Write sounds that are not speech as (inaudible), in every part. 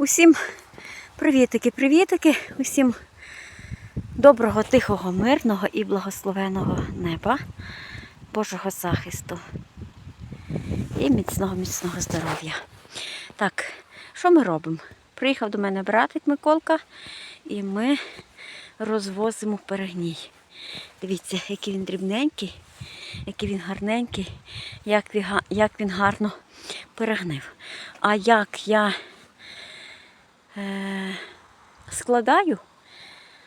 Усім привітики, привітики, усім доброго, тихого, мирного і благословеного неба, Божого захисту і міцного, міцного здоров'я. Так, що ми робимо? Приїхав до мене братик Миколка, і ми розвозимо перегній. Дивіться, який він дрібненький, який він гарненький, як він, гарно перегнив. А як я складаю,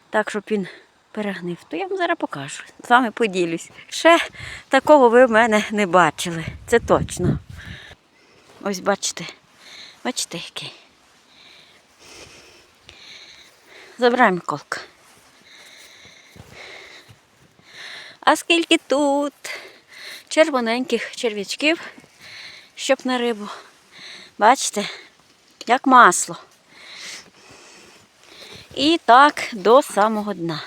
так, щоб він перегнив, то я вам зараз покажу. З вами поділюсь. Ще такого ви в мене не бачили. Це точно. Ось бачите. Бачите, який. Забирай Миколка. А скільки тут червоненьких черв'ячків, щоб на рибу. Бачите, як масло. І так до самого дна.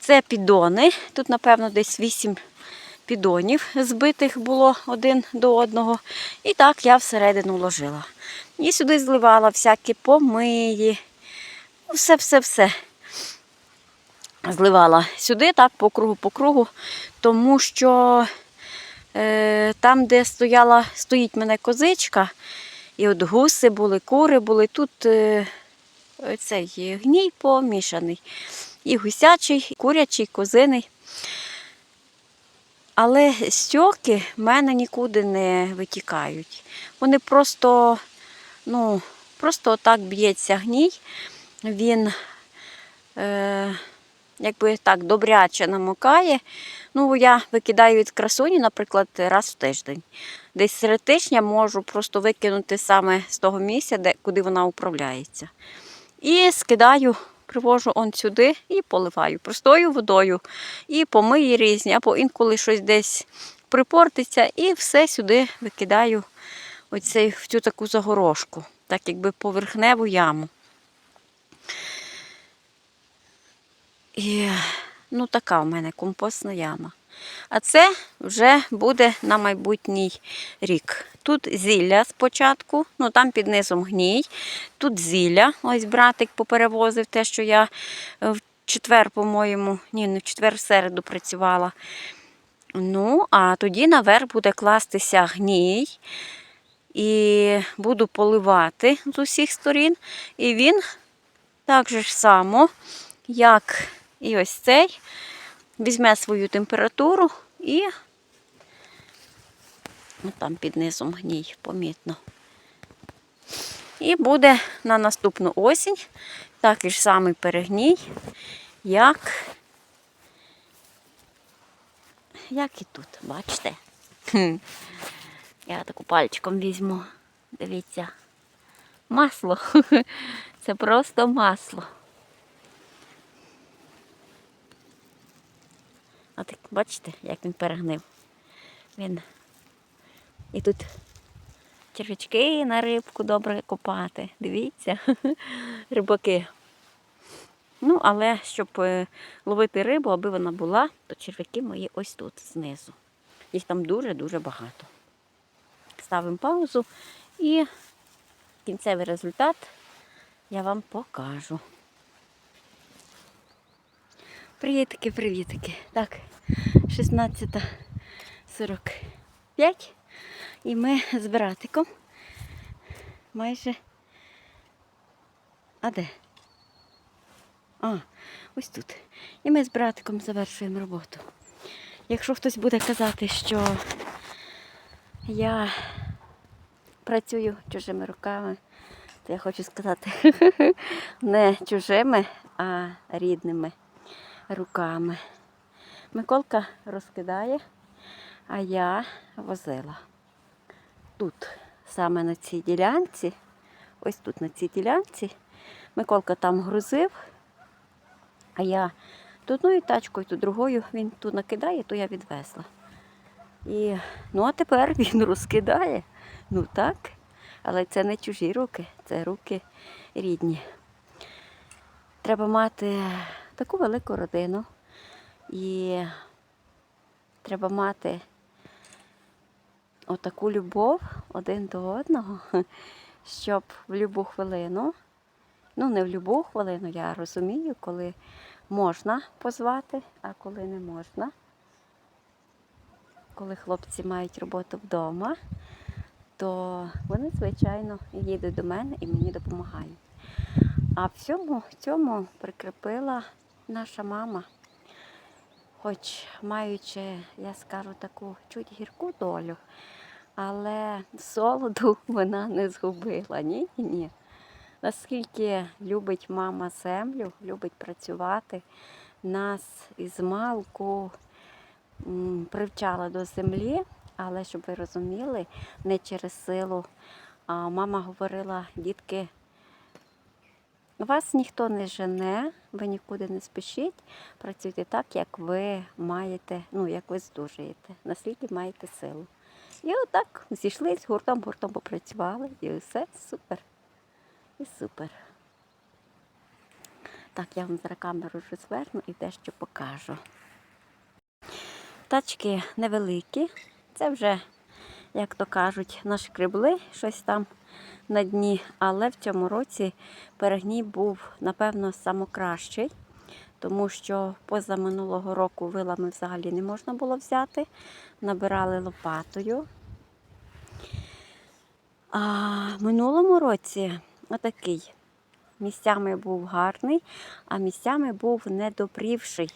Це підони. Тут, напевно, десь 8 підонів збитих було один до одного. І так я всередину ложила. І сюди зливала всякі помиї. Все-все-все. Зливала сюди, так, по кругу, по кругу, тому що е, там, де стояла, стоїть мене козичка, і от гуси були, кури були, тут е, цей гній помішаний. І гусячий, і курячий, козиний. Але стьоки в мене нікуди не витікають. Вони просто, ну, просто отак б'ється гній. Він, е, якби так, добряче намокає. Ну, я викидаю від красуні, наприклад, раз в тиждень. Десь серед тижня можу просто викинути саме з того місця, де, куди вона управляється. І скидаю, привожу он сюди і поливаю простою водою. І помиї різні, або інколи щось десь припортиться, і все сюди викидаю оцей, в цю таку загорошку, так якби поверхневу яму. І ну, така в мене компостна яма. А це вже буде на майбутній рік. Тут зілля спочатку, ну там під низом гній. Тут зілля. Ось братик поперевозив те, що я е, в четвер, по-моєму, ні, не в четвер в середу працювала. Ну, а тоді наверх буде кластися гній. І буду поливати з усіх сторін. І він так же ж само, як і ось цей, візьме свою температуру і там під низом гній, помітно. І буде на наступну осінь такий ж самий перегній, як, як і тут, бачите? Я таку пальчиком візьму. Дивіться. Масло. (laughs) Це просто масло. А так, бачите, як він перегнив. Він і тут червячки на рибку добре копати. Дивіться, (laughs) рибаки. Ну, але щоб е, ловити рибу, аби вона була, то черв'яки мої ось тут знизу. Їх там дуже-дуже багато. Ставимо паузу і кінцевий результат я вам покажу. Привітики, привітики. Так, 16.45. І ми з братиком майже. А де? А, ось тут. І ми з братиком завершуємо роботу. Якщо хтось буде казати, що я працюю чужими руками, то я хочу сказати (laughs) не чужими, а рідними руками. Миколка розкидає, а я возила. Тут, саме на цій ділянці, ось тут на цій ділянці, Миколка там грузив, а я то одною тачкою, то другою він тут накидає, то я відвезла. І, ну а тепер (laughs) він розкидає. Ну так, але це не чужі руки, це руки рідні. Треба мати таку велику родину. І треба мати отаку любов один до одного, (laughs) щоб в будь-яку хвилину, ну не в будь-яку хвилину, я розумію, коли можна позвати, а коли не можна. Коли хлопці мають роботу вдома, то вони, звичайно, їдуть до мене і мені допомагають. А в цьому, в цьому прикріпила наша мама. Хоч маючи, я скажу, таку чуть гірку долю, але солоду (laughs) вона не згубила. Ні, ні, ні. Наскільки любить мама землю, любить працювати, нас із малку привчала до землі, але щоб ви розуміли, не через силу. А мама говорила, дітки, вас ніхто не жене, ви нікуди не спішіть, працюйте так, як ви маєте, ну, як ви здужуєте, наскільки маєте силу. І отак зійшлись, гуртом-гуртом попрацювали, і все супер. І супер. Так, я вам зараз камеру вже зверну і дещо покажу. Тачки невеликі, це вже, як то кажуть, нашкребли щось там на дні, але в цьому році перегній був, напевно, самокращий, тому що поза минулого року вилами взагалі не можна було взяти. Набирали лопатою. А минулому році отакий. Місцями був гарний, а місцями був недопрівший.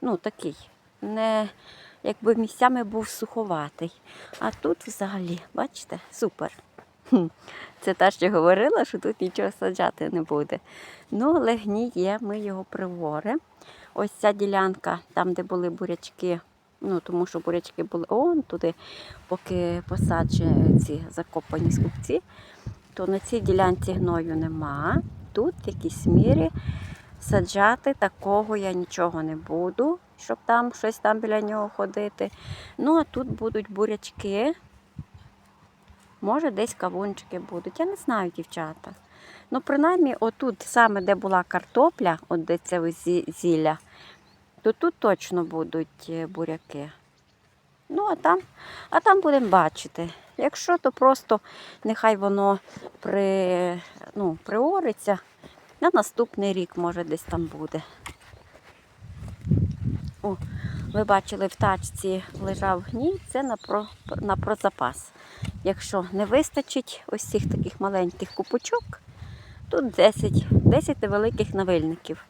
Ну, такий, не, якби місцями був суховатий. А тут взагалі, бачите, супер. (laughs) Це та, що говорила, що тут нічого саджати не буде. Ну, але гній є, ми його приворимо. Ось ця ділянка, там, де були бурячки, ну тому що бурячки були он туди, поки посаджені ці закопані скупці, то на цій ділянці гною нема. Тут в якійсь мірі саджати такого я нічого не буду, щоб там щось там біля нього ходити. Ну, а тут будуть бурячки. Може, десь кавунчики будуть. Я не знаю, дівчата. Ну, принаймні, отут, саме де була картопля, от де це зілля, то тут точно будуть е, буряки. Ну, а там, а там будемо бачити. Якщо, то просто нехай воно при, ну, приориться. На наступний рік, може, десь там буде. О, ви бачили, в тачці лежав гній, це на, про, на прозапас. Якщо не вистачить ось цих таких маленьких купочок, тут 10, 10 невеликих навильників.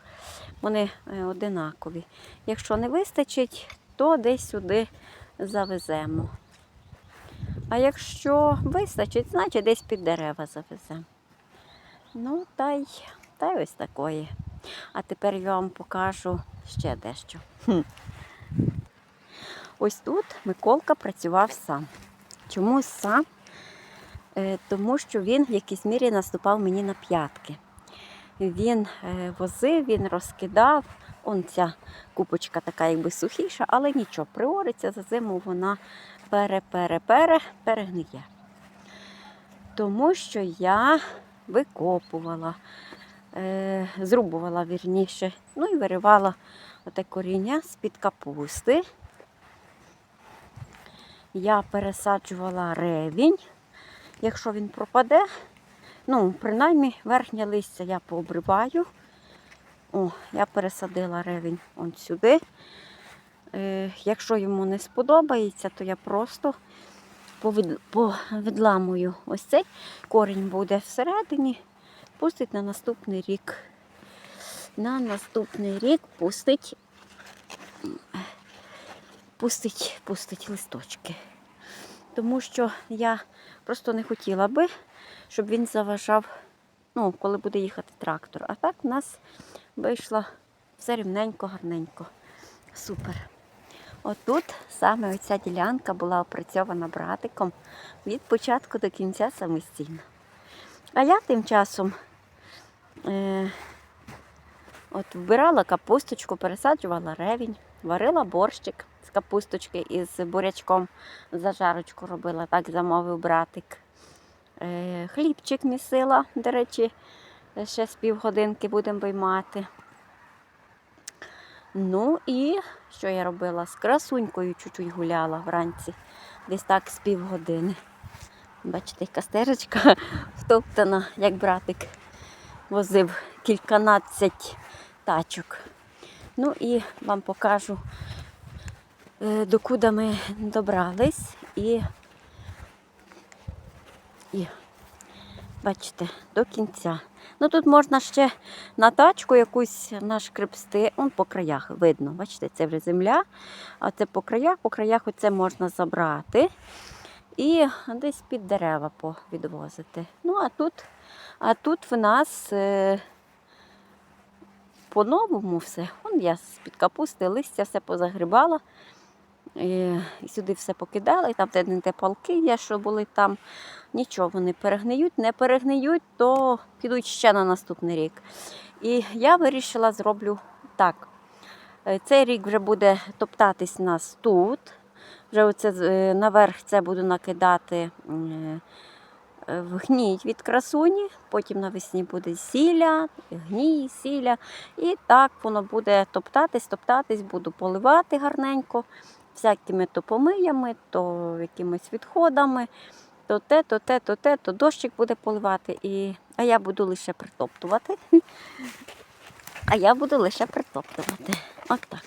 Вони е, одинакові. Якщо не вистачить, то десь сюди завеземо. А якщо вистачить, значить десь під дерева завеземо. Ну, та й, та й ось такої. А тепер я вам покажу ще дещо. Хм. Ось тут Миколка працював сам. Чому сам? Е, Тому що він в якійсь мірі наступав мені на п'ятки. Він е, возив, він розкидав. Он ця купочка така якби сухіша, але нічого, приориться за зиму вона пере-пере-пере перегниє. Тому що я викопувала, е, зрубувала вірніше, ну і виривала оте коріння з-під капусти. Я пересаджувала ревінь. Якщо він пропаде, ну, принаймні верхнє листя я пообриваю. О, я пересадила ревінь он сюди. Е, якщо йому не сподобається, то я просто повід- повідламую ось цей корінь буде всередині, пустить на наступний рік. На наступний рік пустить, пустить, пустить листочки. Тому що я просто не хотіла би, щоб він заважав, ну, коли буде їхати трактор. А так в нас вийшло все рівненько, гарненько. Супер. Отут саме оця ділянка була опрацьована братиком від початку до кінця самостійно. А я тим часом е, от вбирала капусточку, пересаджувала ревінь, варила борщик з капусточки із бурячком. Зажарочку робила, так замовив братик. Е, хлібчик місила, до речі, ще з півгодинки будемо виймати. Ну і що я робила? З красунькою чуть-чуть гуляла вранці, десь так з півгодини. Бачите, яка стежечка (laughs) втоптана, як братик возив кільканадцять тачок. Ну і вам покажу, докуди ми добрались і, і бачите, до кінця. Ну тут можна ще на тачку якусь нашкребсти, он по краях видно. Бачите, це вже земля, а це по краях, по краях оце можна забрати і десь під дерева повідвозити. Ну, а тут, а тут в нас е, по-новому все. Вон я з-під капусти, листя все позагрібала. І, сюди все покидала, і там де те палки є, що були там. Нічого вони перегниють, не перегниють, то підуть ще на наступний рік. І я вирішила зроблю так. Е, Цей рік вже буде топтатись нас тут. Вже оце е, наверх це буду накидати е, в гній від красуні, потім навесні буде сілля, гній, сілля. І так воно буде топтатись, топтатись, буду поливати гарненько, всякими то помиями, то якимись відходами, то те, то те, то те, то дощик буде поливати. І... А я буду лише притоптувати. А я буду лише притоптувати. От так.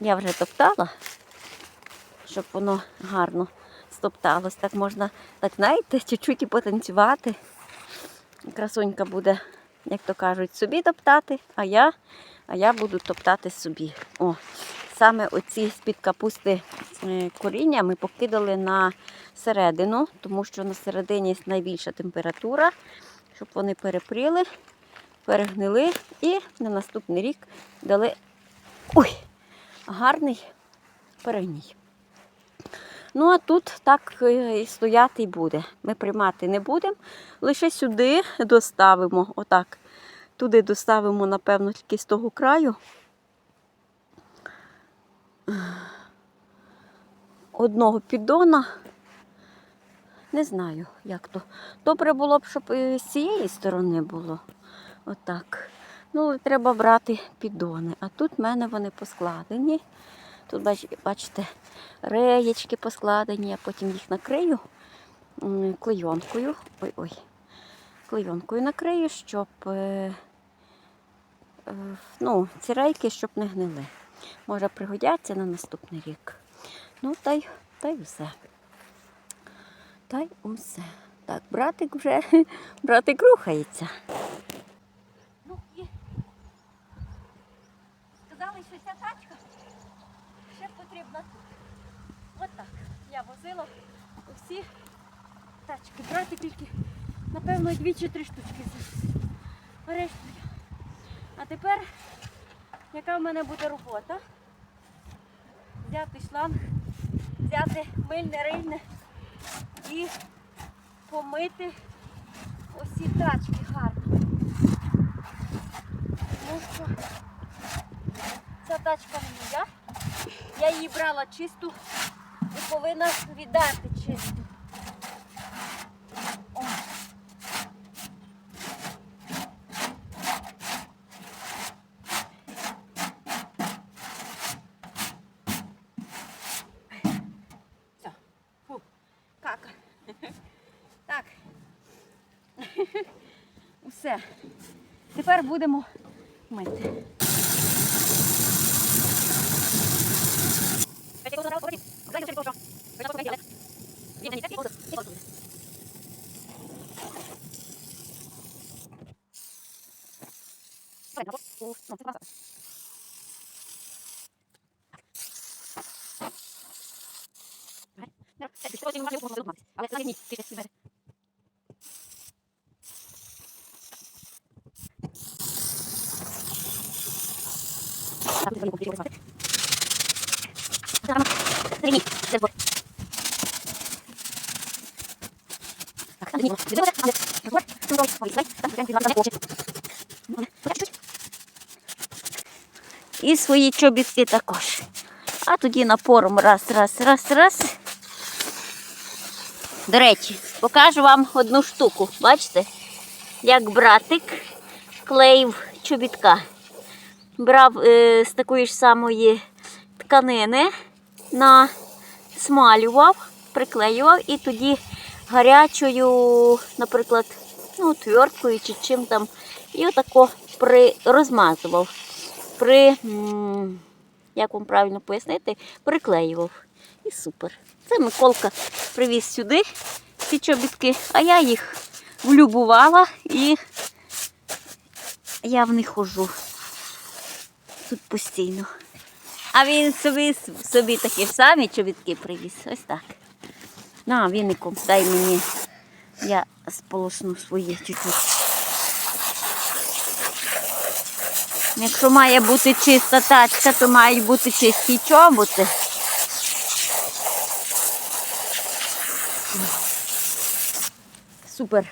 Я вже топтала щоб воно гарно стопталось. Так можна, так знаєте, чуть-чуть і потанцювати. Красунька буде, як то кажуть, собі топтати, а я, а я буду топтати собі. О, саме оці з-під капусти е, коріння ми покидали на середину, тому що на середині найбільша температура, щоб вони перепріли, перегнили і на наступний рік дали ой, гарний перегній. Ну, а тут так е, і стояти і буде. Ми приймати не будемо. Лише сюди доставимо, отак. Туди доставимо, напевно, тільки з того краю. Одного піддона. Не знаю, як то. Добре було б, щоб і з цієї сторони було. Отак. Ну, треба брати піддони. А тут в мене вони поскладені. Тут бачите, реєчки поскладені, а потім їх накрию клейонкою. Ой-ой. Клейонкою накрию, щоб е, е, ну, ці рейки, щоб не гнили. Може пригодяться на наступний рік. Ну, та й, та й усе. Та й усе. Так, братик вже, (laughs) братик рухається. Ну і сказали, що ця тачка ще потрібна тут. От так. Я возила усі тачки. Брати тільки, напевно, дві чи три штучки. Решту. А тепер, яка в мене буде робота? Взяти шланг, взяти мильне рильне і помити усі тачки гарно. Тому що ця тачка не моя. Я її брала чисту і повинна віддати чисту. О. Все. Фу. Кака. Так. Усе. Тепер будемо мити. І свої чобітки також. А тоді напором раз, раз, раз, раз. До речі, покажу вам одну штуку. Бачите, як братик клеїв чобітка. Брав е, з такої ж самої тканини, насмалював, приклеював і тоді гарячою, наприклад, ну, твердкою чи чим там. І отако при, розмазував. При, як вам правильно пояснити, приклеював. І супер. Це Миколка привіз сюди ці чобітки, а я їх влюбувала і я в них ходжу тут постійно. А він собі, собі такі самі чобітки привіз. Ось так. На, віником дай мені. Я сполосну свої чуть-чуть. Якщо має бути чиста тачка, то мають бути чисті чоботи. Супер.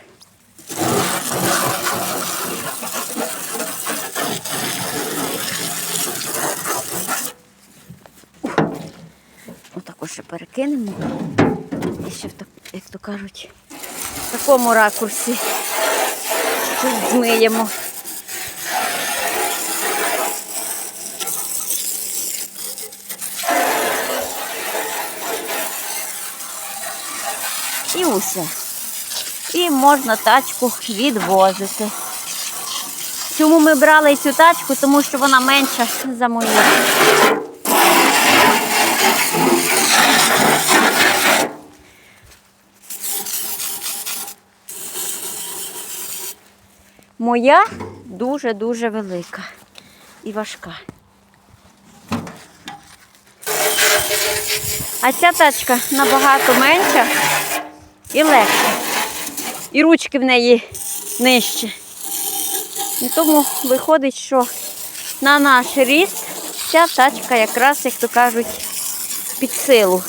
Отако ще перекинемо. І ще в так, як то кажуть, в такому ракурсі чуть змиємо. І усе. І можна тачку відвозити. Чому ми брали цю тачку? Тому що вона менша за мою. Моя дуже-дуже велика і важка. А ця тачка набагато менша і легша. І ручки в неї нижче. І тому виходить, що на наш ріст ця тачка якраз, як то кажуть, під силу.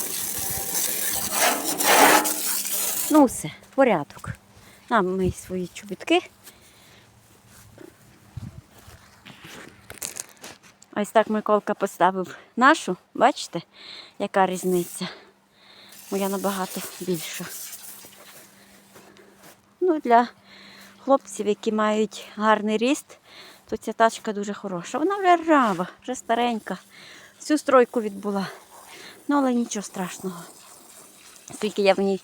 Ну все, порядок. На мої свої чобітки. Ось так Миколка поставив нашу, бачите, яка різниця. Моя набагато більша. Ну, для хлопців, які мають гарний ріст, то ця тачка дуже хороша. Вона вже ржава, вже старенька. Всю стройку відбула. Ну, але нічого страшного. Скільки я в ній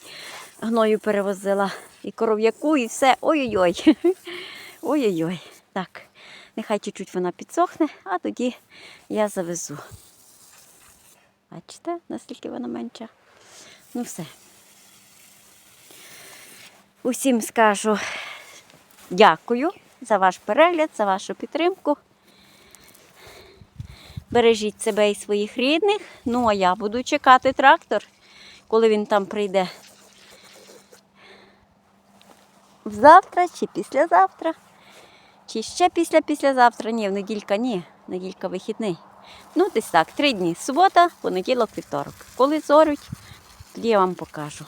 гною перевозила і коров'яку, і все. Ой-ой-ой. (laughs) Ой-ой-ой. Так, нехай чуть-чуть вона підсохне, а тоді я завезу. Бачите, наскільки вона менша? Ну все. Усім скажу дякую за ваш перегляд, за вашу підтримку. Бережіть себе і своїх рідних. Ну, а я буду чекати трактор, коли він там прийде. Завтра чи післязавтра, чи ще після післязавтра. Ні, в неділька ні, неділька вихідний. Ну, десь так, три дні. Субота, понеділок, вівторок. Коли зорють, тоді я вам покажу.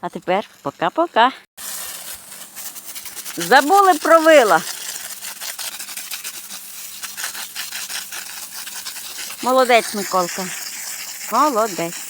А тепер пока-пока. Забули про вила. Молодець, Миколка. Молодець.